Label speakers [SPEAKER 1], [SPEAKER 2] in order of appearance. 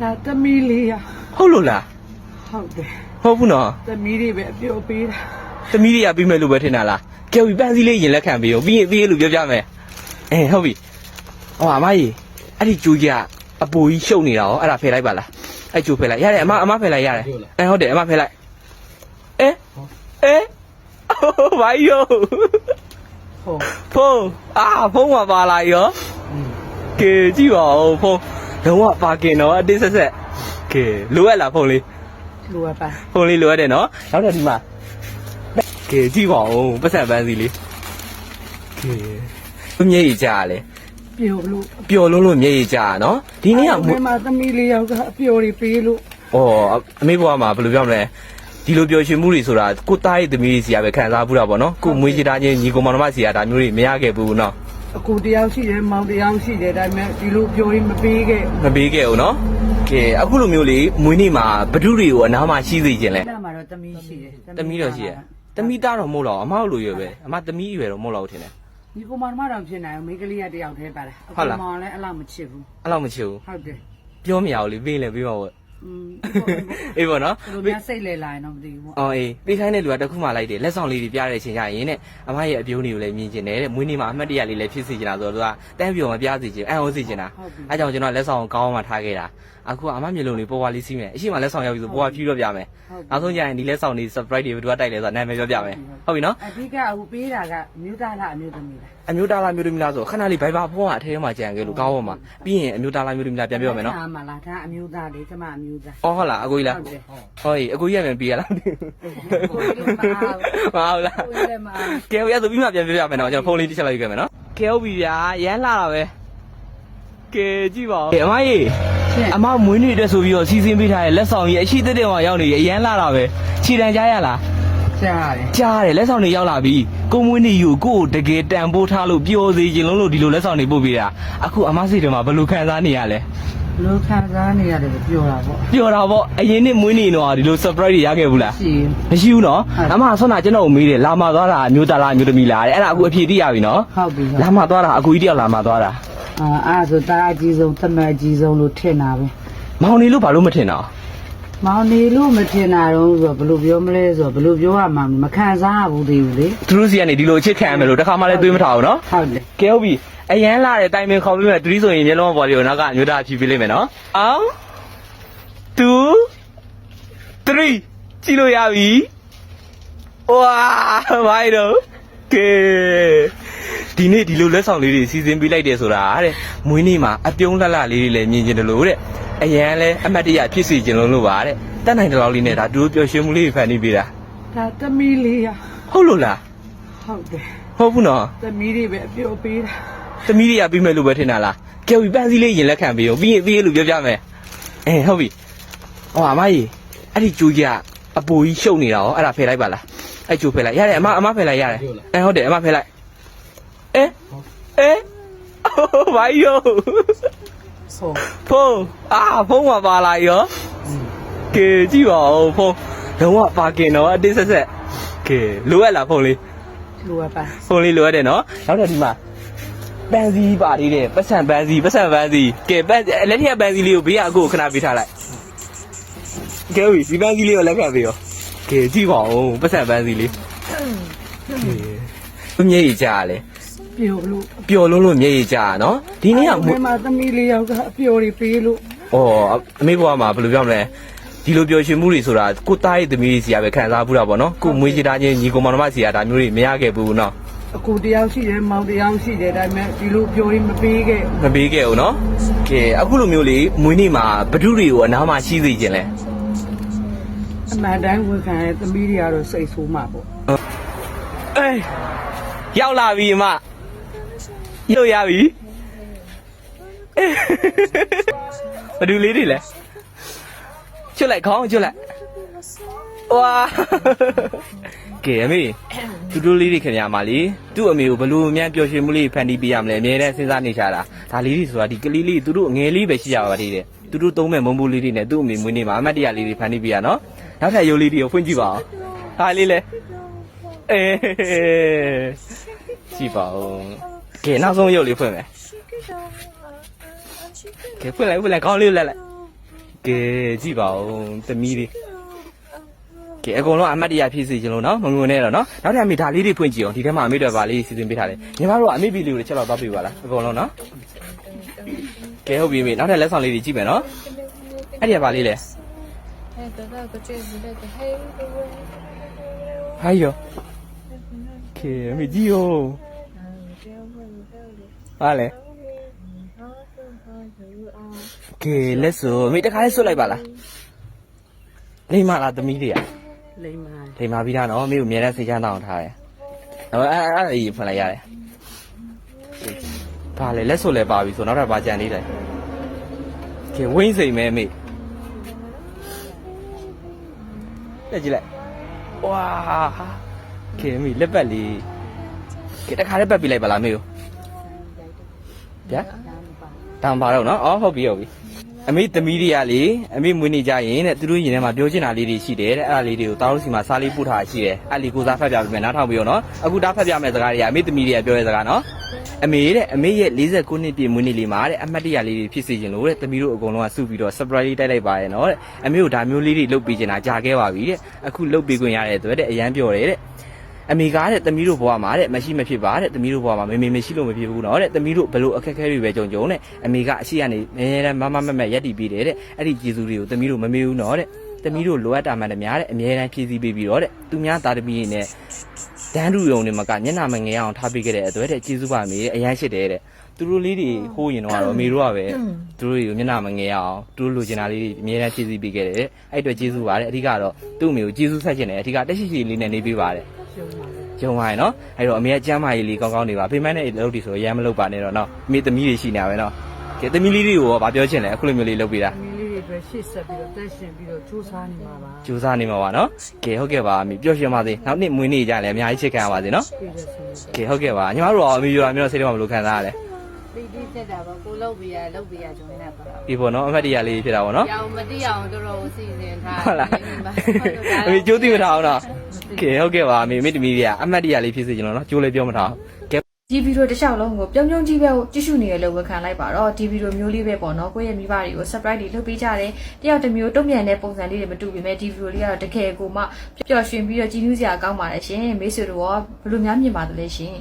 [SPEAKER 1] ဒါသမီးလေးရ
[SPEAKER 2] ဟုတ်လို့လား
[SPEAKER 1] ဟုတ်တယ်
[SPEAKER 2] ဟုတ်ဘူးနော်
[SPEAKER 1] သမီးတွေပဲအပြုတ်ပေးတာ
[SPEAKER 2] သမီးတွေကပြီးမဲ့လို့ပဲထင်တာလားကဲပြီးပန်းစည်းလေးရင်လက်ခံပေးရောပြီးရင်ပြီးရင်လို့ပြောပြမယ်အဲဟုတ်ပြီဟောအမကြီးအဲ့ဒီကျိုးကြီးကအပူကြီးရှုပ်နေတာရောအဲ့ဒါဖယ်လိုက်ပါလားအဲ့ကျိုးဖယ်လိုက်ရတယ်အမအမဖယ်လိုက်ရတယ်အဲဟုတ်တယ်အမဖယ်လိုက်အဲအဲဘာယော
[SPEAKER 1] ဟုတ်
[SPEAKER 2] ဖုန်းအာဖုန်းမှာပါလာရောကဲကြည့်ပါဦးဖုန်း လုံးဝပါကင်တော့အတင်းဆက်ဆက်ကဲလိုအပ်လားဖုန်းလေး
[SPEAKER 1] လူကပါ
[SPEAKER 2] ဖုန်းလေးလိုရတယ်နော်နောက်တော့ဒီမှာကဲကြည့်ပါဦးပတ်စံပန်းစီလေးကဲသူမျက်ရည်ကြာလေ
[SPEAKER 1] ပြုတ်လို့
[SPEAKER 2] ပျော်လုံးလို့မျက်ရည်ကြာနော်ဒီနေ့က
[SPEAKER 1] မင်းမသမီးလေးယောက်ကအပြုတ်တွေပေးလို့
[SPEAKER 2] ဩအမေဘွားမှာဘယ်လိုပြောမလဲဒီလိုပျော်ရွှင်မှုတွေဆိုတာကိုသားရဲ့သမီးတွေစီကပဲခံစားဘူးတာပေါ့နော်ကိုမွေးချတာချင်းညီကောင်မောင်နှမစီကဒါမျိုးတွေမရခဲ့ဘူးနော်
[SPEAKER 1] အခုတယောက်ရှိတယ်မောင်တယောက်ရှိတယ်ဒါပေမဲ့ဒီလိုပြောရင်မပေးခဲ့
[SPEAKER 2] မပေးခဲ့ဘူးနော်ကဲအခုလိုမျိုးလေမွေးနေ့မှာဘဒုတွေကိုအနားမှာရှိစေခြင်းလဲ
[SPEAKER 1] အဲ့မှာတော့သမီးရှိတယ်
[SPEAKER 2] သမီးတော့ရှိရသမီးသားတော့မဟုတ်တော့အမဟုတ်လို့ရွယ်ပဲအမသမီးရွယ်တော့မဟုတ်တော့ထင်တယ်
[SPEAKER 1] ဒီကောင်မတော်တော့ဖြစ်နေအောင်မိန်းကလေးကတယောက်တည်းပါလား
[SPEAKER 2] ဟုတ်လား
[SPEAKER 1] မောင်လည်းအလောက်မချစ်ဘူး
[SPEAKER 2] အဲ့လောက်မချစ်ဘူး
[SPEAKER 1] ဟုတ်တယ်
[SPEAKER 2] ပြောမရဘူးလေပေးရင်လည်းပေးပါဦး
[SPEAKER 1] อืม
[SPEAKER 2] အေးပေါ့နော်
[SPEAKER 1] ဘယ်လိုများစိတ်လဲလာရင်တော့မသိဘူးပေါ့
[SPEAKER 2] အော်အေးပေးခိုင်းတဲ့လူကတစ်ခုမှလိုက်တယ်လက်ဆောင်လေးတွေပြတဲ့အချိန်ကျရင်နဲ့အမရဲ့အပြုံးတွေကိုလည်းမြင်ကျင်တယ်တဲ့မွေးနေ့မှာအမှတ်တရလေးလည်းဖြစ်စေချင်တာဆိုတော့သူကတန်းပြော်မပြစေချင်အံ့ဩစေချင်တာ
[SPEAKER 1] ဟုတ်ပြီ
[SPEAKER 2] အဲကြောင့်ကျွန်တော်လက်ဆောင်ကောင်းအောင်မှထားခဲ့တာအခုကအမမျိုးလုံးလေးပေါ်ပွားလေးစီးမယ်အရှိမလက်ဆောင်ရောက်ပြီဆိုပေါ်ပွားဖြူတော့ပြမယ်နောက်ဆုံးကျရင်ဒီလက်ဆောင်လေး surprise တွေဘယ်သူကတိုက်လဲဆိုတာနာမည်ပြောပြမယ်ဟုတ်ပြီနော်
[SPEAKER 1] အဓိကအခုပေးတာကအမျိုးသားလားအမျိုးသမီးလား
[SPEAKER 2] အမျိုးသားလားမျိုးသမီးလားဆိုခဏလေးဘိုင်ဘာဖုန်းကအထဲထဲမှာကြံခဲ့လို့ကောင်းအောင်ပါပြီးရင်အမျိုးသားလားမျိုးသမီးလားပြန်ပြောမယ်နော်
[SPEAKER 1] ဒါမှလားဒါအမျိုးသားလေကျမအမျိုးသား
[SPEAKER 2] အော်ဟုတ်လားအကိုကြီးလား
[SPEAKER 1] ဟုတ်တယ်
[SPEAKER 2] ဟောကြီးအကိုကြီးရမယ်ပြီးရလား
[SPEAKER 1] ကိုကြီးလည်းမအားဘူး
[SPEAKER 2] မဟုတ်လား
[SPEAKER 1] ကိုကြီးလည်းမအားဘူး
[SPEAKER 2] ကဲရဆိုပြီးမှပြန်ပြောပြမယ်နော်ကျွန်တော်ဖုန်းလေးတစ်ချက်လိုက်ယူခဲ့မယ်နော်ကဲဟုတ်ပြီဗျာရမ်းလာတာပဲကဲကြည့်ပါဦးကဲအမကြီး
[SPEAKER 1] ရှင့်
[SPEAKER 2] အမမွေးနေ့တက်ဆိုပြီးတော့စီစဉ်ပေးထားတဲ့လက်ဆောင်ကြီးအရှိသက်တဲ့မှာရောက်နေရရမ်းလာတာပဲခြေတံကြားရလား
[SPEAKER 1] ကြားတယ်
[SPEAKER 2] ကြားတယ်လက်ဆောင်တွေရောက်လာပြီကိုမွေးနေ့ယူကိုကိုတကယ်တန်ဖိုးထားလို့ပျော်စေခြင်းလုံးလို့ဒီလိုလက်ဆောင်တွေပို့ပေးတာအခုအမစိတ်ထဲမှာဘယ်လိုခံစားနေရလဲ
[SPEAKER 1] လူခံစားနေရတယ်လို့ပြောတာပေါ့
[SPEAKER 2] ပျော်တာပေါ့အရင်နှစ်မွေးနေ့တော့ဒီလို surprise တွေရခဲ့ဘူးလား
[SPEAKER 1] ရှိရင်
[SPEAKER 2] မရှိဘူးနော်
[SPEAKER 1] ဟုတ်
[SPEAKER 2] အမဆွမ်းနာကျွန်တော်ကိုမေးတယ်လာမသွားတာအမျိုးသားလားအမျိုးသမီးလားတဲ့အဲ့ဒါအခုအဖြေသိရပြီနော်
[SPEAKER 1] ဟုတ်ပြီ
[SPEAKER 2] လာမသွားတာအကူကြီးတယောက်လာမသွားတာ
[SPEAKER 1] အာအဲ့ဒါဆိုတာအကြီးဆုံးသမက်အကြီးဆုံးလို့ထင်တာပဲ
[SPEAKER 2] မောင်နေလို့ဘာလို့မထင်တာ
[SPEAKER 1] မောင်နေလို့မထင်တာတော့ဆိုတော့ဘယ်လိုပြောမလဲဆိုတော့ဘယ်လိုပြောရမှာမခံစားရဘူးသေးဘူးလေ
[SPEAKER 2] သူတို့စီကနေဒီလိုအချစ်ခံရမယ်လို့တခါမှလည်းတွေးမထားဘူးနော်
[SPEAKER 1] ဟုတ်တယ်
[SPEAKER 2] ကဲဟုတ်ပြီအရန်လာတဲ့တိုင်ပင်ခေါ်ပြီးမှတူဒီဆိုရင်မျက်လုံးပေါ်လေးကိုနောက်ကအမျိုးသားဖြီးပေးလိမ့်မယ်နော်အောင်2 3ကြည့်လို့ရပြီဝါဘာလို့ကဲဒီနေ့ဒီလိုလက်ဆောင်လေးတွေစီစဉ်ပေးလိုက်တယ်ဆိုတာတဲ့မွေးနေ့မှာအပြုံးလှလှလေးတွေလည်းမြင်ကျင်တယ်လို့တဲ့ အရန်လဲအမတ်တရဖြစ်စီကျင်လို့လို့ပါတဲ့တက်နိုင်တဲ့လောက်လေးနဲ့ဒါတူတို့ပျော်ရွှင်မှုလေးတွေဖန်တီးပေးတာ
[SPEAKER 1] ဒါသမီးလေးရ
[SPEAKER 2] ဟုတ်လို့လား
[SPEAKER 1] ဟုတ်တယ်
[SPEAKER 2] ဟုတ်ဘူးနော်
[SPEAKER 1] သမီးတွေပဲအပြုတ်ပေးတာ
[SPEAKER 2] သမီးတွေကပြီးမဲ့လို့ပဲထင်တာလားကဲပြီးပန်းစည်းလေးရင်လက်ခံပေးရောပြီးရင်ပြီးရင်လို့ပြောပြမယ်အဲဟုတ်ပြီဟောအမကြီးအဲ့ဒီကျိုးကြီးကအပူကြီးရှုပ်နေတာရောအဲ့ဒါဖယ်လိုက်ပါလားအဲ့ကျိုးဖယ်လိုက်ရတယ်အမအမဖယ်လိုက်ရတယ်အဲဟုတ်တယ်အမဖယ်လိုက်အဲအဲဘာယော
[SPEAKER 1] ဟုတ်
[SPEAKER 2] ဖုန်းအာဖုန်းမှာပါလာရောကဲကြည့်ပါဦးဖုန်းလုံးဝပါကင်တော့အတင်းဆက်ဆက်ကဲလိုအပ်လားဖုန်းလေး
[SPEAKER 1] လူကပါ
[SPEAKER 2] ဖုန်းလေးလိုရတယ်နော်နောက်တော့ဒီမှာပန်းစည်းပါသေးတယ်ပတ်စံပန်းစည်းပတ်စံပန်းစည်းကဲပန်းလက်ထက်ပန်းစည်းလေးကိုဘေးကအကိုကိုခဏပေးထားလိုက်ကဲဝီဒီပန်းစည်းလေးကိုလက်ခံပေးရောကဲကြည့်ပါဦးပတ်စံပန်းစည်းလေးကဲမျက်ရည်ကြာလေ
[SPEAKER 1] ပြုတ်လို့
[SPEAKER 2] ပျော်လုံးလို့မျက်ရည်ကြာနော်ဒီနေ့က
[SPEAKER 1] မင်းမသမီးလေးယောက်ကအပြုတ်တွေပေးလို့
[SPEAKER 2] ဩအမေဘွားမှာဘယ်လိုပြောမလဲဒီလိုပျော်ရွှင်မှုတွေဆိုတာကိုသားရဲ့သမီးတွေစီကပဲခံစားဘူးတာပေါ့နော်ကိုမွေးချတာချင်းညီကောင်မောင်နှမစီကဒါမျိုးတွေမရခဲ့ဘူးနော်
[SPEAKER 1] အခုတယောက်ရှိတယ်မောင်တယောက်ရှိတယ်ဒါပေမဲ့ဒီလိုပြောရင်မပေးခဲ့
[SPEAKER 2] မပေးခဲ့ဘူးနော်ကဲအခုလိုမျိုးလေမွေးနေ့မှာဘဒုတွေကိုအနားမှာရှိစေခြင်းလဲ
[SPEAKER 1] အမှန်တိုင်းဝန်ခံတဲ့သမီးတွေကတော့စိတ်ဆိုးမှာပေါ့
[SPEAKER 2] အေးရောက်လာပြီအမ ရောက်ရပြီဘဒုလေးတွေလဲချွတ်လိုက်ခေါင်းချွတ်လိုက်ဝါကဲအမေသူတို့လေးတွေခင်ဗျာမလေးသူ့အမေကိုဘလို့အမြန်ပျော်ရွှင်မှုလေးဖန်တီးပေးရမလဲအမြဲတမ်းစဉ်းစားနေကြတာဒါလေးတွေဆိုတာဒီကလေးလေးသူတို့ငယ်လေးပဲရှိကြပါသေးတယ်သူတို့သုံးမဲ့မုံဘူးလေးတွေနဲ့သူ့အမေမွေးနေမှာအမတ်တရလေးတွေဖန်တီးပေးရနော်နောက်ထပ်ရုပ်လေးတွေကိုဖွင့်ကြည့်ပါအောင်ဟာလေးလဲအေးကြည့်ပါဦး ကဲနောက်ဆုံးရုပ်လေးဖွင့်မယ်ကဲဖွင့်လိုက်ဖွင့်လိုက်ခေါင်းလေးလက်လိုက်ကဲကြည့်ပါဦးသမီးလေးကဲအကုန်လုံးအမတ်တရားဖြစ်စီချင်လို့နော်မငုံနဲ့တော့နော်နောက်ထပ်အမေဒါလေးတွေဖွင့်ကြည့်အောင်ဒီထဲမှာအမေတွေပါလေးစီစဉ်ပေးထားတယ်ညီမတို့ကအမေပြီလေးကိုချက်တော့သွားပေးပါလားအကုန်လုံးနော်ကဲဟုတ်ပြီမေနောက်ထပ်လက်ဆောင်လေးတွေကြည့်မယ်နော်အဲ့ဒီကပါလေးလဲဟာယောကဲအမေကြည့်
[SPEAKER 3] ဦး
[SPEAKER 2] ဟာလေကဲလက်စိုမိတခါလေးဆွတ်လိုက်ပါလားလိမ္မာလားသမီးတွေက
[SPEAKER 1] လိမ္မာ
[SPEAKER 2] လိမ္မာပြီးသားနော်မိကိုအများနဲ့စိတ်ချမ်းသာအောင်ထားတယ်အဲ့အဲ့အဲ့ဒီဖွင့်လိုက်ရတယ်ပါလေလက်စိုလဲပါပြီဆိုနောက်ထပ်ပါကြံနေတယ်ကဲဝိမ့်စိန်မဲမိလက်ကြည့်လိုက်ဝါကဲမိလက်ပတ်လေးကဲတခါလေးပတ်ပြလိုက်ပါလားမိကို ဗျာတောင်ပါတော့နော်အော်ဟုတ်ပြီဟုတ်ပြီအမေသမီးတွေကလေအမေမွေးနေကြရင်တဲ့သူတို့ရင်ထဲမှာပြောချင်တာလေးတွေရှိတယ်တဲ့အဲ့ဒါလေးတွေကိုတောင်းလို့စီမှာစားလေးပို့ထားရှိတယ်အဲ့လီကိုစားဖတ်ပြပေးမယ်နားထောင်ပြီးတော့နော်အခုတားဖတ်ပြမယ်စကားတွေကအမေသမီးတွေကပြောတဲ့စကားနော်အမေတဲ့အမေရဲ့49နှစ်ပြည့်မွေးနေ့လေးမှာတဲ့အမှတ်တရလေးတွေဖြစ်စေချင်လို့တဲ့သမီးတို့အကုန်လုံးကစုပြီးတော့ surprise လေးတိုက်လိုက်ပါရဲ့နော်တဲ့အမေတို့ဒါမျိုးလေးတွေလုပ်ပေးချင်တာကြာခဲ့ပါပြီတဲ့အခုလုပ်ပေးခွင့်ရတဲ့အတွက်တဲ့အရန်ပြောတယ်တဲ့ အမေကားတဲ့သမီးတို့ဘဝမှာတဲ့မရှိမဖြစ်ပါတဲ့သမီးတို့ဘဝမှာမေမေမရှိလို့မဖြစ်ဘူးနော်တဲ့သမီးတို့ဘလို့အခက်အခဲတွေပဲကြုံကြုံတဲ့အမေကအရှိကနေနည်းနည်းမမမမရက်တည်ပြီးတယ်တဲ့အဲ့ဒီကျေးဇူးတွေကိုသမီးတို့မမေ့ဘူးနော်တဲ့သမီးတို့လိုအပ်တာမှန်တယ်များတဲ့အမြဲတမ်းဖြည့်ဆည်းပေးပြီးတော့တဲ့သူများသားသမီးတွေနဲ့ဒန်းတူယုံတွေမကမျက်နှာမငယ်အောင်ထားပေးခဲ့တဲ့အတွက်တဲ့ကျေးဇူးပါမေတဲ့အရန်ရှိတယ်တဲ့သူတို့လေးတွေဟိုးရင်တော့အမေတို့ကပဲသူတို့တွေကိုမျက်နှာမငယ်အောင်သူတို့လိုချင်တာလေးတွေအမြဲတမ်းဖြည့်ဆည်းပေးခဲ့တယ်တဲ့အဲ့အတွက်ကျေးဇူးပါတဲ့အဓိကတော့သူ့အမေကိုကျေးဇူးဆက်ချင်တယ်အဓိကတက်ရှိရှိလေးနဲ့နေပေးပါတယ်
[SPEAKER 1] ရှုံးပါ
[SPEAKER 2] ကျုံပါရနော်အဲ့တော့အမေကကျမ်းမာရေးလေးကောင်းကောင်းနေပါဖေမန်းနဲ့လုပ်တီဆိုရမ်းမလုပ်ပါနဲ့တော့နော်အမေသမီးတွေရှိနေတာပဲနော်ကဲသမီးလေးတွေကိုရောဗာပြောချင်လဲအခုလိုမျိုးလေးလုပ်ပေးတာ
[SPEAKER 1] သမီးလေးတွေပဲရှေ့ဆက်ပြီးတော့တက်ရှင်ပြီးတော့စူးစမ်းနေမှာပါ
[SPEAKER 2] ကြိုးစားနေမှာပါနော်ကဲဟုတ်ကဲ့ပါအမေပျော်ရွှင်ပါစေနောက်နေ့မွေးနေ့ကြလည်းအများကြီးချစ်ခံရပါစေနော်
[SPEAKER 1] ပြည်တဲ့ဆိုရင်
[SPEAKER 2] ကဲဟုတ်ကဲ့ပါညီမတို့ရောအမေပြောတာမျိုးတော့စိတ်ထဲမှာဘယ်လိုခံစားရလဲ
[SPEAKER 3] 滴滴တက်တာပါကိုလုတ်ပြီးရလုတ်ပြီးရဂျုံနေတာပါ
[SPEAKER 2] ဒီပေါ့နော်အမှတ်တရလေးဖြစ်တာပေါ့နော်
[SPEAKER 3] ရောင်မတိအောင်တော်တော်စီစဉ်ထား
[SPEAKER 2] ဟုတ်လားအမေကြိုးသိမထားအောင်နော် ကဲဟုတ်ကဲ့ပါအမေမိတမီးတွေကအမှတ်တရလေးဖြစ်စေချင်လို့နော်ကြိုးလေးပြောမထားကဲ
[SPEAKER 4] ဒီဗီဒီယိုတစ်လျှောက်လုံးကိုပြုံးပြုံးကြီးပဲကြည့်ရှုနေရလို့ဝန်ခံလိုက်ပါတော့ဒီဗီဒီယိုမျိုးလေးပဲပေါ့နော်ကိုယ့်ရဲ့မိဘတွေကို surprise တွေလုပ်ပေးကြတယ်တယောက်တစ်မျိုးတုံ့ပြန်တဲ့ပုံစံလေးတွေမတူပေမဲ့ဒီဗီဒီယိုလေးကတော့တကယ်ကိုမှပျော်ရွှင်ပြီးတော့ကြည်နူးစရာကောင်းပါတယ်ရှင်မိတ်ဆွေတို့ရောဘယ်လိုများမြင်ပါသလဲရှင်